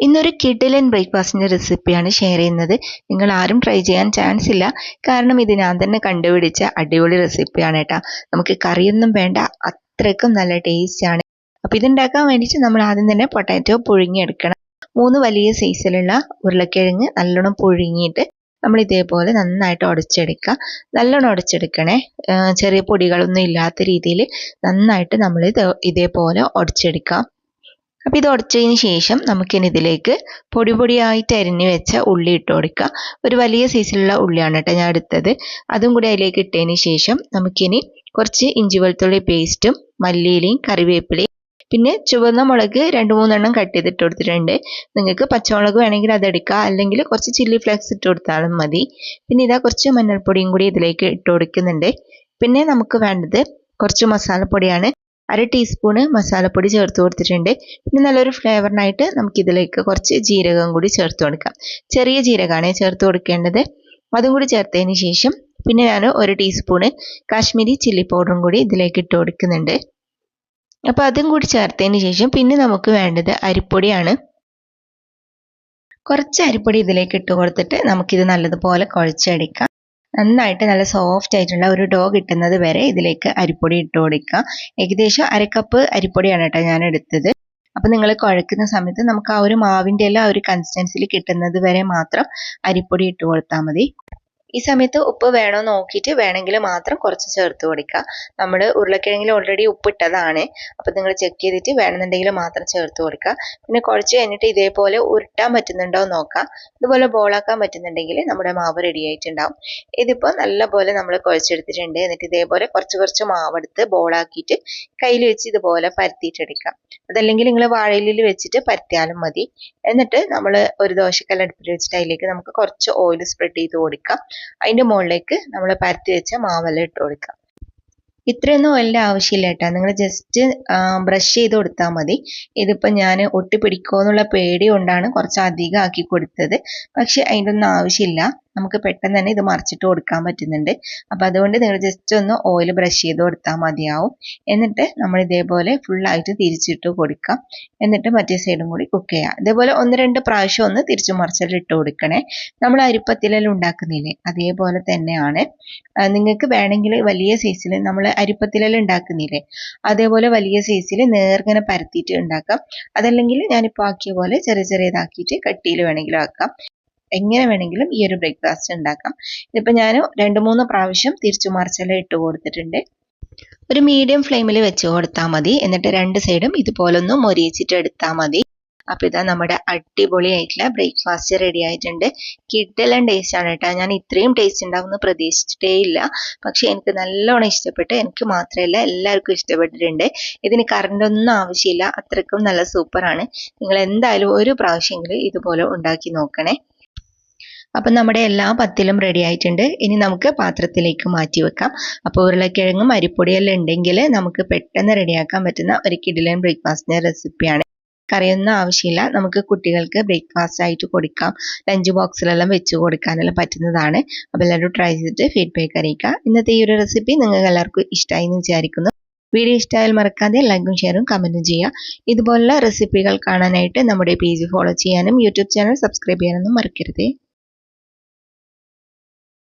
ഇന്നൊരു കിഡിലൻ ബ്രേക്ക്ഫാസ്റ്റിന്റെ റെസിപ്പിയാണ് ഷെയർ ചെയ്യുന്നത്. നിങ്ങൾ ആരും ട്രൈ ചെയ്യാൻ ചാൻസ് ഇല്ല. കാരണം ഇത് ഞാൻ തന്നെ കണ്ടുപിടിച്ച അടിപൊളി റെസിപ്പിയാണ് കേട്ടോ. നമുക്ക് കറിയൊന്നും വേണ്ട അത്രയ്ക്കും നല്ല ടേസ്റ്റാണ്. അപ്പോൾ ഇതുണ്ടാക്കാൻ വേണ്ടിയിട്ട് നമ്മൾ ആദ്യം തന്നെ പൊട്ടാറ്റോ പുഴുങ്ങിയെടുക്കണം. മൂന്ന് വലിയ സൈസിലുള്ള ഉരുളക്കിഴങ്ങ് നല്ലോണം പുഴുങ്ങിയിട്ട് നമ്മൾ ഇതേപോലെ നന്നായിട്ട് ഉടച്ചെടുക്കുക. നല്ലോണം ഉടച്ചെടുക്കണേ. ചെറിയ പൊടികളൊന്നും ഇല്ലാത്ത രീതിയിൽ നന്നായിട്ട് നമ്മൾ ഇത് ഇതേപോലെ ഉടച്ചെടുക്കാം. അപ്പോൾ ഇത് ഉടച്ചതിന് ശേഷം നമുക്കിനി ഇതിലേക്ക് പൊടി പൊടിയായിട്ട് അരിഞ്ഞ് വെച്ച ഉള്ളി ഇട്ട് കൊടുക്കുക ഒരു വലിയ സൈസിലുള്ള ഉള്ളിയാണ് കേട്ടോ ഞാൻ എടുത്തത്. അതും കൂടി അതിലേക്ക് ഇട്ടതിന് ശേഷം നമുക്കിനി കുറച്ച് ഇഞ്ചി വെളുത്തുള്ളി പേസ്റ്റും മല്ലിയിലയും കറിവേപ്പിലയും പിന്നെ ചുവന്ന മുളക് രണ്ട് മൂന്നെണ്ണം കട്ട് ചെയ്തിട്ട് കൊടുത്തിട്ടുണ്ട്. നിങ്ങൾക്ക് പച്ചമുളക് വേണമെങ്കിൽ അതെടുക്കുക അല്ലെങ്കിൽ കുറച്ച് ചില്ലി ഫ്ലേക്സ് ഇട്ട് കൊടുത്താലും മതി. പിന്നെ ഇതാ കുറച്ച് മഞ്ഞൾപ്പൊടിയും കൂടി ഇതിലേക്ക് ഇട്ട് കൊടുക്കുന്നുണ്ട്. പിന്നെ നമുക്ക് വേണ്ടത് കുറച്ച് മസാലപ്പൊടിയാണ്. അര ടീസ്പൂണ് മസാലപ്പൊടി ചേർത്ത് കൊടുത്തിട്ടുണ്ട്. പിന്നെ നല്ലൊരു ഫ്ലേവറിനായിട്ട് നമുക്കിതിലേക്ക് കുറച്ച് ജീരകം കൂടി ചേർത്ത് കൊടുക്കാം. ചെറിയ ജീരകമാണ് ചേർത്ത് കൊടുക്കേണ്ടത്. അതും കൂടി ചേർത്തതിന് ശേഷം പിന്നെ ഞാൻ ഒരു ടീസ്പൂണ് കാശ്മീരി ചില്ലി പൗഡറും കൂടി ഇതിലേക്ക് ഇട്ട് കൊടുക്കുന്നുണ്ട്. അപ്പോൾ അതും കൂടി ചേർത്തതിന് ശേഷം പിന്നെ നമുക്ക് വേണ്ടത് അരിപ്പൊടിയാണ്. കുറച്ച് അരിപ്പൊടി ഇതിലേക്ക് ഇട്ട് കൊടുത്തിട്ട് നമുക്കിത് നല്ലതുപോലെ കുഴച്ചെടുക്കാം. നന്നായിട്ട് നല്ല സോഫ്റ്റ് ആയിട്ടുള്ള ഒരു ഡോ കിട്ടുന്നത് വരെ ഇതിലേക്ക് അരിപ്പൊടി ഇട്ട് കൊടുക്കുക. ഏകദേശം അരക്കപ്പ് അരിപ്പൊടിയാണ് കേട്ടോ ഞാൻ എടുത്തത്. അപ്പം നിങ്ങൾ കുഴക്കുന്ന സമയത്ത് നമുക്ക് ആ ഒരു മാവിന്റെ എല്ലാം ആ ഒരു കൺസിസ്റ്റൻസിൽ കിട്ടുന്നത് വരെ മാത്രം അരിപ്പൊടി ഇട്ട് കൊടുത്താൽ മതി. ഈ സമയത്ത് ഉപ്പ് വേണോ നോക്കിയിട്ട് വേണമെങ്കിൽ മാത്രം കുറച്ച് ചേർത്ത് കൊടുക്കുക. നമ്മൾ ഉരുളക്കിഴങ്ങിൽ ഓൾറെഡി ഉപ്പിട്ടതാണ്. അപ്പോൾ നിങ്ങൾ ചെക്ക് ചെയ്തിട്ട് വേണമെന്നുണ്ടെങ്കിൽ മാത്രം ചേർത്ത് കൊടുക്കുക. പിന്നെ കുറച്ച് കഴിഞ്ഞിട്ട് ഇതേപോലെ ഉരുട്ടാൻ പറ്റുന്നുണ്ടോ നോക്കാം ഇതുപോലെ ബോളാക്കാൻ പറ്റുന്നുണ്ടെങ്കിൽ നമ്മുടെ മാവ് റെഡി ആയിട്ടുണ്ടാവും. ഇതിപ്പോൾ നല്ലപോലെ നമ്മൾ കുഴച്ചെടുത്തിട്ടുണ്ട്. എന്നിട്ട് ഇതേപോലെ കുറച്ച് കുറച്ച് മാവെടുത്ത് ബോളാക്കിയിട്ട് കയ്യിൽ വെച്ച് ഇതുപോലെ പരത്തിയിട്ടെടുക്കാം അതല്ലെങ്കിൽ നിങ്ങൾ വാഴയിലിൽ വെച്ചിട്ട് പരത്തിയാലും മതി. എന്നിട്ട് നമ്മൾ ഒരു ദോശക്കല്ല് അടുപ്പിൽ വെച്ചിട്ട് അതിലേക്ക് നമുക്ക് കുറച്ച് ഓയിൽ സ്പ്രെഡ് ചെയ്ത് കൊടുക്കാം അതിന്റെ മുകളിലേക്ക് നമ്മൾ പരത്തി വെച്ച മാവെല്ലാം ഇട്ട് കൊടുക്കാം ഇത്രയൊന്നും ഓയിലിന്റെ ആവശ്യമില്ല കേട്ടോ. നിങ്ങൾ ജസ്റ്റ് ബ്രഷ് ചെയ്ത് കൊടുത്താൽ മതി. ഇതിപ്പോൾ ഞാൻ ഒട്ടി പിടിക്കുമോ എന്നുള്ള പേടി കൊണ്ടാണ് കുറച്ച് അധികം ആക്കി കൊടുത്തത്. പക്ഷെ അതിന്റെ ഒന്നും ആവശ്യമില്ല. നമുക്ക് പെട്ടെന്ന് തന്നെ ഇത് മറിച്ചിട്ട് കൊടുക്കാൻ പറ്റുന്നുണ്ട്. അപ്പോൾ അതുകൊണ്ട് നിങ്ങൾ ജസ്റ്റ് ഒന്ന് ഓയിൽ ബ്രഷ് ചെയ്ത് കൊടുത്താൽ മതിയാവും. എന്നിട്ട് നമ്മൾ ഇതേപോലെ ഫുള്ളായിട്ട് തിരിച്ചിട്ട് കൊടുക്കാം. എന്നിട്ട് മറ്റേ സൈഡും കൂടി കുക്ക് ചെയ്യാം. ഇതേപോലെ ഒന്ന് രണ്ട് പ്രാവശ്യം ഒന്ന് തിരിച്ചു മറിച്ചിട്ട് കൊടുക്കണേ. നമ്മൾ അരിപ്പത്തിലെല്ലാം ഉണ്ടാക്കുന്നില്ലേ? അതേപോലെ തന്നെയാണ്. നിങ്ങൾക്ക് വേണമെങ്കിൽ വലിയ സൈസിൽ നമ്മൾ അരിപ്പത്തിലെല്ലാം ഉണ്ടാക്കുന്നില്ലേ? അതേപോലെ വലിയ സൈസിൽ നേർങ്ങനെ പരത്തിയിട്ട് ഉണ്ടാക്കാം. അതല്ലെങ്കിൽ ഞാനിപ്പോൾ ആക്കിയ പോലെ ചെറിയ ചെറിയതാക്കിയിട്ട് കട്ടിയിൽ വേണമെങ്കിലും ആക്കാം. എങ്ങനെ വേണമെങ്കിലും ഈ ഒരു ബ്രേക്ക്ഫാസ്റ്റ് ഉണ്ടാക്കാം. ഇതിപ്പോൾ ഞാൻ രണ്ട് മൂന്ന് പ്രാവശ്യം തിരിച്ചു മറിച്ചെല്ലാം ഇട്ട് കൊടുത്തിട്ടുണ്ട്. ഒരു മീഡിയം ഫ്ലെയിമിൽ വെച്ച് കൊടുത്താൽ മതി. എന്നിട്ട് രണ്ട് സൈഡും ഇതുപോലൊന്ന് മൊരിയിച്ചിട്ട് എടുത്താൽ മതി. അപ്പോൾ ഇതാ നമ്മുടെ അടിപൊളി ആയിട്ടുള്ള ബ്രേക്ക്ഫാസ്റ്റ് റെഡി ആയിട്ടുണ്ട്. കിഡ്ഡെല്ലാം ടേസ്റ്റ് ആണ് കേട്ടോ. ഞാൻ ഇത്രയും ടേസ്റ്റ് ഉണ്ടാവുമെന്ന് പ്രതീക്ഷിച്ചിട്ടേ ഇല്ല. പക്ഷേ എനിക്ക് നല്ലോണം ഇഷ്ടപ്പെട്ട് എനിക്ക് മാത്രമല്ല എല്ലാവർക്കും ഇഷ്ടപ്പെട്ടിട്ടുണ്ട്. ഇതിന് കറണ്ടൊന്നും ആവശ്യമില്ല. അത്രയ്ക്കും നല്ല സൂപ്പറാണ് നിങ്ങൾ എന്തായാലും ഒരു പ്രാവശ്യമെങ്കിലും ഇതുപോലെ ഉണ്ടാക്കി നോക്കണേ. അപ്പം നമ്മുടെ എല്ലാ പത്തിലും റെഡി ആയിട്ടുണ്ട്. ഇനി നമുക്ക് പാത്രത്തിലേക്ക് മാറ്റി വെക്കാം. അപ്പോൾ ഉരുളക്കിഴങ്ങും അരിപ്പൊടിയെല്ലാം ഉണ്ടെങ്കിൽ നമുക്ക് പെട്ടെന്ന് റെഡിയാക്കാൻ പറ്റുന്ന ഒരു കിഡിലൻ ബ്രേക്ക്ഫാസ്റ്റിന്റെ റെസിപ്പിയാണ് കറിയൊന്നും ആവശ്യമില്ല. നമുക്ക് കുട്ടികൾക്ക് ബ്രേക്ക്ഫാസ്റ്റ് ആയിട്ട് കൊടുക്കാം. ലഞ്ച് ബോക്സിലെല്ലാം വെച്ച് കൊടുക്കാനെല്ലാം പറ്റുന്നതാണ്. അപ്പോൾ എല്ലാവരും ട്രൈ ചെയ്തിട്ട് ഫീഡ്ബാക്ക് അറിയിക്കുക. ഇന്നത്തെ ഈ ഒരു റെസിപ്പി നിങ്ങൾക്ക് എല്ലാവർക്കും ഇഷ്ടമായി എന്ന് വിചാരിക്കുന്നു. വീഡിയോ ഇഷ്ടമായാൽ മറക്കാതെ ലൈക്കും ഷെയറും കമന്റും ചെയ്യുക. ഇതുപോലുള്ള റെസിപ്പികൾ കാണാനായിട്ട് നമ്മുടെ പേജ് ഫോളോ ചെയ്യാനും യൂട്യൂബ് ചാനൽ സബ്സ്ക്രൈബ് ചെയ്യാനൊന്നും മറക്കരുതേ.